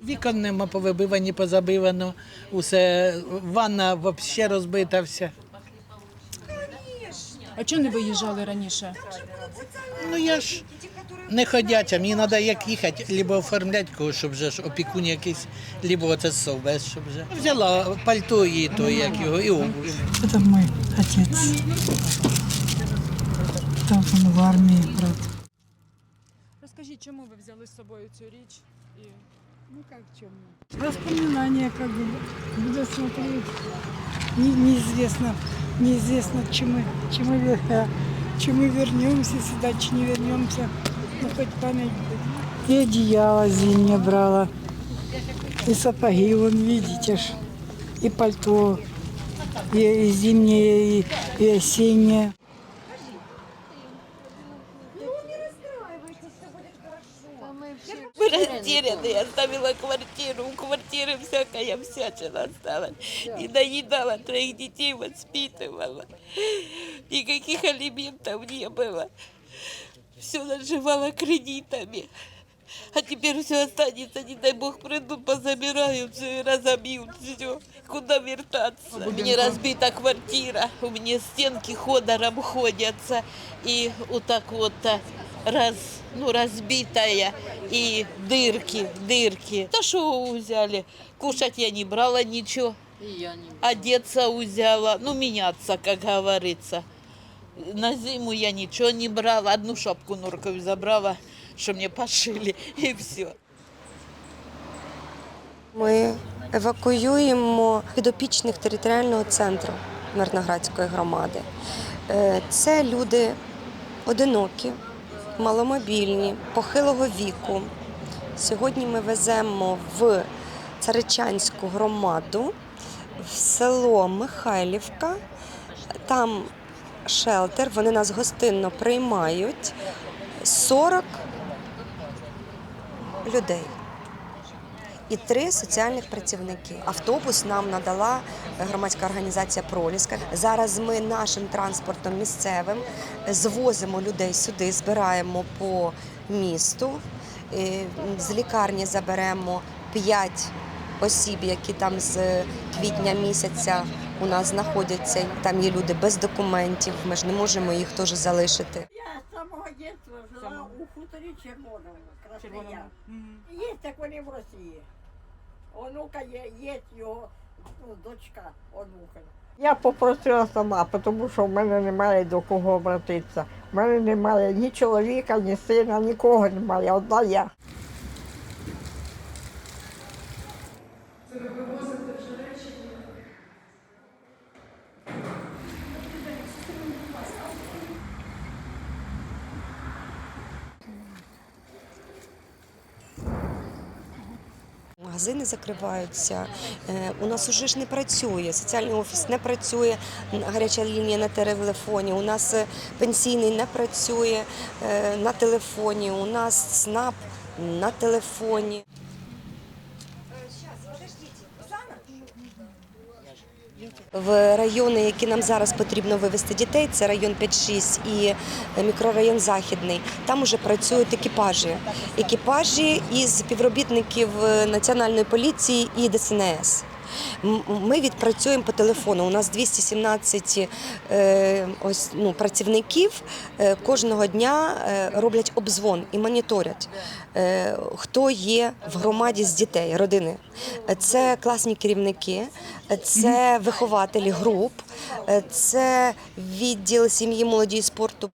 Вікон нема повибивані, позабивано, усе, ванна взагалі розбита вся. А чого не виїжджали раніше? Ну я ж не ходяча, мені треба як їхати, либо оформляти когось, щоб вже ж опікун якийсь, либо оце совбез, щоб вже. Взяла пальто і то, як його, і обувь. Это мой отец. Там он в армии, брат. Розкажіть, чому ви взяли з собою цю річ? І... Ну как в чем? Воспоминания, как бы, буду смотреть. Не- неизвестно, неизвестно, чем мы, чем мы, вер- э, чем мы вернемся сюда, чи не вернемся. Ну, хоть память будет. И одеяло зимнее брала, и сапоги, вон, видите ж, и пальто, и, и зимнее, и, и осеннее. Мы растеряны. Я оставила квартиру. У квартиры всякая всячина осталась. И доедала троих детей, воспитывала. Никаких алиментов не было. Все наживала кредитами. А теперь все останется, не дай бог, придут, позабирают все разобьют все. Куда вертаться? У меня разбита квартира, у меня стенки ходором ходятся. И вот так вот раз, ну, разбитая, и дырки, дырки. Да что взяли? Кушать я не брала ничего. Одеться взяла, ну, меняться, как говорится. На зиму я ничего не брала, одну шапку норковую забрала, что мне пошили, и все. Ми евакуюємо підопічних територіального центру Мирноградської громади. Е, Це люди одинокі, маломобільні, похилого віку. Сьогодні ми веземо в Царичанську громаду, в село Михайлівка. Там шелтер, вони нас гостинно приймають 40 людей і три соціальних працівники. Автобус нам надала громадська організація Проліска. Зараз ми нашим транспортом місцевим звозимо людей сюди, збираємо по місту. Е, З лікарні заберемо п'ять осіб, які там з квітня місяця у нас знаходяться. Там є люди без документів. Ми ж не можемо їх теж залишити. Я з самого дитинства жила у хуторі Червоному, Краснояр. Є так вони в Росії. Онука є, є його, ну, дочка онука. Я попросила сама, тому що в мене немає до кого обратитися. У мене немає ні чоловіка, ні сина, нікого немає. Одна я. Магазини закриваються. Е, У нас уже ж не працює. Соціальний офіс не працює, гаряча лінія на телефоні. У нас е, пенсійний не працює е, на телефоні. У нас СНАП на телефоні. В райони, які нам зараз потрібно вивезти дітей, це район 5-6 і мікрорайон Західний. Там уже працюють екіпажі. Екіпажі із співробітників е, Національної поліції і ДСНС. Ми відпрацюємо по телефону. У нас 217 е, ось, ну, працівників е, кожного дня е, роблять обзвон і моніторять, хто є в громаді з дітей, родини. Це класні керівники, це вихователі груп, це відділ сім'ї, молоді і спорту.